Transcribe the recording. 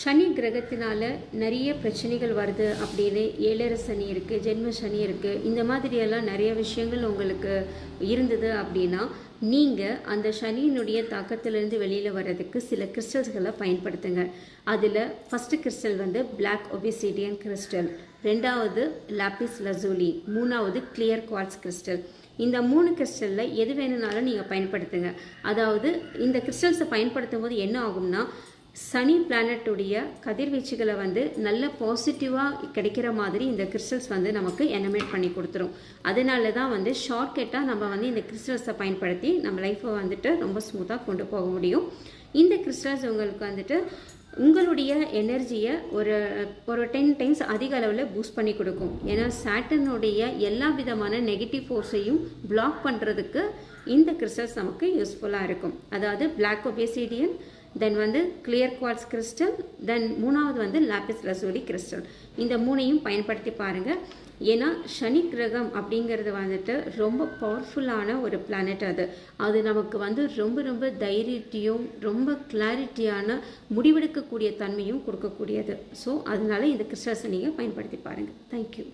சனி கிரகத்தினால நிறைய பிரச்சனைகள் வருது அப்படின்னு ஏழர சனி இருக்குது ஜென்ம சனி இருக்குது இந்த மாதிரியெல்லாம் நிறைய விஷயங்கள் உங்களுக்கு இருந்தது அப்படின்னா நீங்கள் அந்த சனியினுடைய தாக்கத்திலிருந்து வெளியில் வர்றதுக்கு சில கிறிஸ்டல்ஸ்களை பயன்படுத்துங்க. அதில் ஃபஸ்ட்டு கிறிஸ்டல் வந்து பிளாக் ஒபிசிடியன் கிறிஸ்டல் ரெண்டாவது லாப்பிஸ் லசூலி மூணாவது கிளியர் குவார்ட்ஸ் கிறிஸ்டல் இந்த மூணு கிறிஸ்டலில் எது வேணும்னாலும் நீங்கள் பயன்படுத்துங்க. அதாவது இந்த கிறிஸ்டல்ஸை பயன்படுத்தும் போது என்ன ஆகும்னா சனி பிளானட்டுடைய கதிர்வீச்சுகளை வந்து நல்ல பாசிட்டிவாக கிடைக்கிற மாதிரி இந்த கிறிஸ்டல்ஸ் வந்து நமக்கு எனமேட் பண்ணி கொடுத்துரும். அதனால தான் வந்து ஷார்ட்கட்டாக நம்ம வந்து இந்த கிறிஸ்டல்ஸை பயன்படுத்தி நம்ம லைஃப்பை வந்துட்டு ரொம்ப ஸ்மூத்தாக கொண்டு போக முடியும். இந்த கிறிஸ்டல்ஸ் உங்களுக்கு வந்துட்டு உங்களுடைய எனர்ஜியை ஒரு ஒரு டென் டைம்ஸ் அதிக அளவில் பூஸ்ட் பண்ணி கொடுக்கும். ஏன்னா சாட்டனுடைய எல்லா விதமான நெகட்டிவ் ஃபோர்ஸையும் பிளாக் பண்ணுறதுக்கு இந்த கிறிஸ்டல்ஸ் நமக்கு யூஸ்ஃபுல்லாக இருக்கும். அதாவது பிளாக் ஒபேசிடியன் தென் வந்து கிளியர் குவார்ட்ஸ் கிறிஸ்டல் தென் மூணாவது வந்து லாப்பிஸ் லசூலி கிறிஸ்டல் இந்த மூணையும் பயன்படுத்தி பாருங்கள் ஏன்னா சனி கிரகம் அப்படிங்கிறது வந்துட்டு ரொம்ப பவர்ஃபுல்லான ஒரு பிளானட் அது. அது நமக்கு வந்து ரொம்ப ரொம்ப தைரியத்தையும் ரொம்ப கிளாரிட்டியான முடிவெடுக்கக்கூடிய தன்மையும் கொடுக்கக்கூடியது. ஸோ அதனால இந்த கிறிஸ்டல்ஸை நீங்கள் பயன்படுத்தி பாருங்கள் தேங்க்யூ